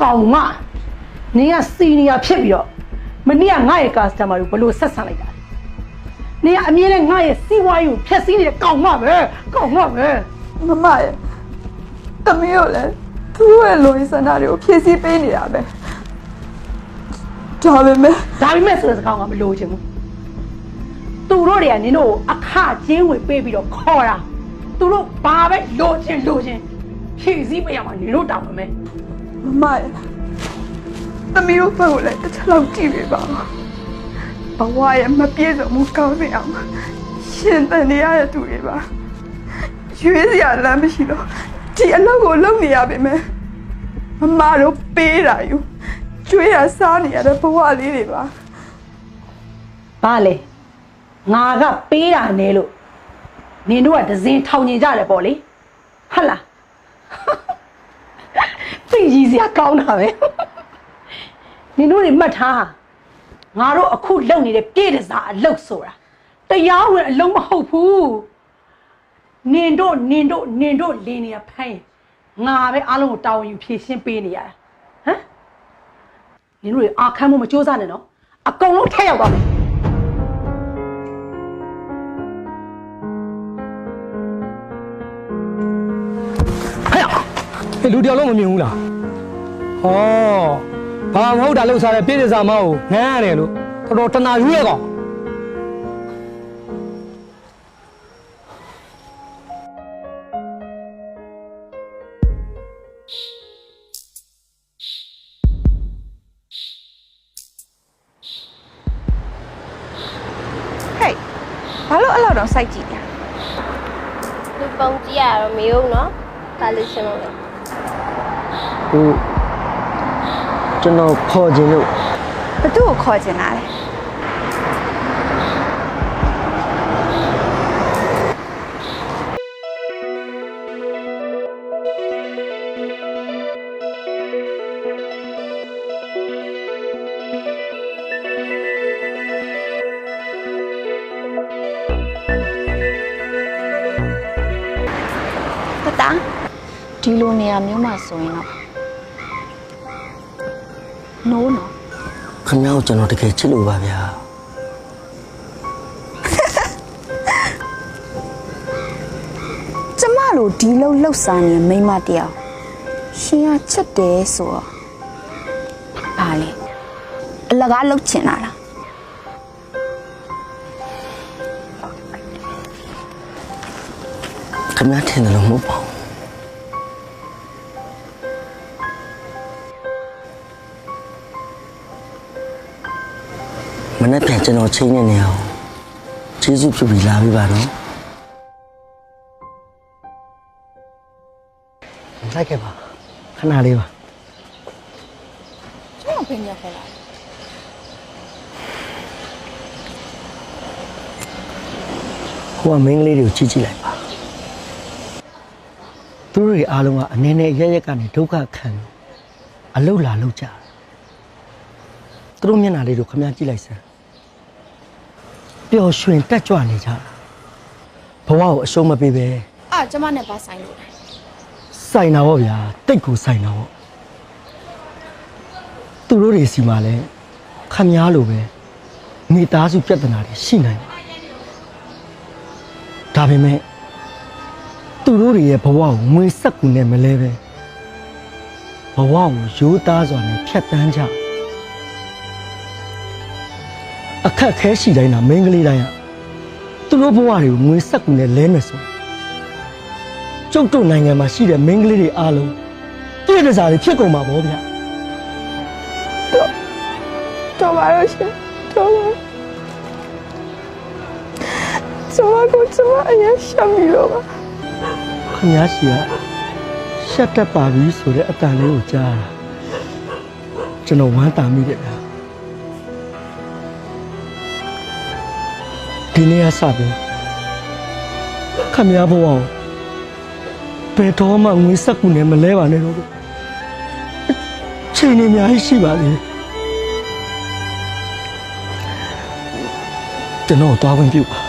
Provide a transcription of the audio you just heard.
ကောင်မနင်ကစီနီယာဖြစ်ပြီးတော့မနေ့ကငါ့ရဲ့ customer ကိုဘယ်လိုဆက်ဆံလိုက်တာလဲနင်ကအမြင်နဲ့ငါ့ရဲ့စီးပွားရေးကိုဖျက်ဆီးနေတဲ့ကောင်မပဲကောင်မပဲမမရဲ့တမီးကိုလည်းသူ့ရဲ့လိုရင်းစန္ဒတွေကိုဖြည့်ဆည်းပေးနေတာပဲဒါပေမဲ့ဒါပေမဲ့ဆိုတဲ့စကားကမလိုချင်ဘူးသူတို့တွေကနင်တို့ကိုအခကျင်းဝင်ပေးပြီးတော့ခေါ်တာသူတို့ဘာပဲလိုချင်လိုချင် ဖြည့်စည်းပေးရမှာနင်တို့တောင်းပါမယ်မမရဲ့တမီးတို့ဘက်ကိုလည်းတစ်ချက်လောက်ကြည့်ပေးပါဦးဘဝရဲ့မပြည့်စုံမှုကောင်းနေအောင်ရှင်သန်နေရတဲ့သူတွေပါရွေးစရာလမ်းမရှိတော့ဒီအလုပ်ကိုလုပ်နေရပါမယ်မမတို့ပေးတာယူကျွေးရစားနေရတဲ့ဘဝလေးတွေပါဘာလဲငါကပေးတာနဲလို့နင်တို့ကဒဇင်ထောင်ညင်ကြတယ်ပေါ့လေဟုတ်လား သိကြီးစရာကောင်းတာပဲနင်တို့တွေမှတ်ထားငါတို့အခုလုပ်နေတဲ့ပြည့်တစားအလုပ်ဆိုတာတရားဝင်အလုံးမဟုတ်ဘူးနင်တို့နင်တို့နင်တို့လင်းနေရဖိုင်းငါပဲအားလုံးကိုတာဝန်ယူဖြည့်ရှင်းပေးနေရတာဟမ်နင်တို့တွေအာခမ်းမှုမစူးစမ်းနဲ့နော်အကုန်လုံးထက်ရောက်သွားမယ် ဟဲ့လူတယောက်လုံးမမြင်ဘူးလားဟောဘာမဟုတ်တာလှုပ်ရှားတဲ့ပြည့်စည်စာမကိုငန်းရတယ်လို့တော်တော်တနာယူရဲ့ကောင်ဟဲ့ဘာလို့အဲ့လောက်တော့စိုက်ကြည့်နေလဲလူပုံကြည့်ရတော့မရုံနော်ဒါလေးရှင်းလို့လေ ဟိုကျွန်တော်ခေါ်ခြင်းလို့ဘသူ့ကိုခေါ်ချင်တာလဲတတာဒီလိုနေရာမျိုးမှာဆိုရင်တော့ နိုးနော်ခင်ဗျားကိုကျွန်တော်တကယ်ချစ်လို့ပါဗျာကျမတို့ဒီလုံးလှုပ်စားနေတဲ့မိန်းမတယောက်ရှင်ကချက်တယ်ဆိုတော့ဘာလဲအလကားလှုပ်ချင်တာလားခင်ဗျားထင်တယ်လို့မဟုတ်ပါဘူး နေ့ပြန်ကျွန်တော်ချိန်နေနေအောင်ကျေးဇူးပြုပြီးလာပြီပါနော်လိုက်ခဲ့ပါခဏလေးပါကျမဘယ်ညခေါ်လာဟိုကမင်းကလေးတွေကိုကြည့်ကြည့်လိုက်ပါသူတို့တွေအားလုံးကအနေနဲ့ရရက်ကနေဒုက္ခခံလို့အလုတ်လာလုတ်ကြတယ်သူတို့မျက်နှာလေးတို့ခမကြည့်လိုက်စမ်း ပျော်ရွှင်တက်ကြွနေကြတာဘဝကိုအရှုံးမပေးပဲအာကျမနဲ့ပါဆိုင်လို့စိုင်တာပေါ့ဗျာတိတ်ကိုစိုင်တာပေါ့သူတို့တွေစီမှာလဲခမည်းလိုပဲမိသားစုပြဿနာတွေရှိနိုင်တယ်ဒါပေမဲ့သူတို့တွေရဲ့ဘဝကိုငွေဆက်ကူနဲ့မလဲပဲဘဝကိုရိုးသားစွာနဲ့ဖြတ်တန်းကြ အခက်ခဲရှိတိုင်းတာမင်းကလေးတိုင်းကသူတို့ဘဝတွေကိုငွေဆက်ကူနဲ့လဲမယ်ဆိုရင်ကျုပ်တို့နိုင်ငံမှာရှိတဲ့မိန်းကလေးတွေအားလုံးပြည့်တစားတွေဖြစ်ကုန်ပါဗောဗျာတော်ပါတော့ရှင်တော်ပါကျွန်မကိုကျွန်မအရင်ရှက်ပြီလို့ပါခင်ဗျားရှိကရှက်တက်ပါပြီဆိုတဲ့အတန်လေးကိုကြားတာကျွန်တော်ဝမ်းသာမိတယ်ဗျာ ဒီနေ့ကစပြီခင်ဗျားဘဝကိုဘယ်တော့မှငွေစက်ကူနဲ့မလဲပါနဲ့တော့ချိန်နေအများကြီးရှိပါသေးတယ်ကျွန်တော်သွားဝင်ပြုပါ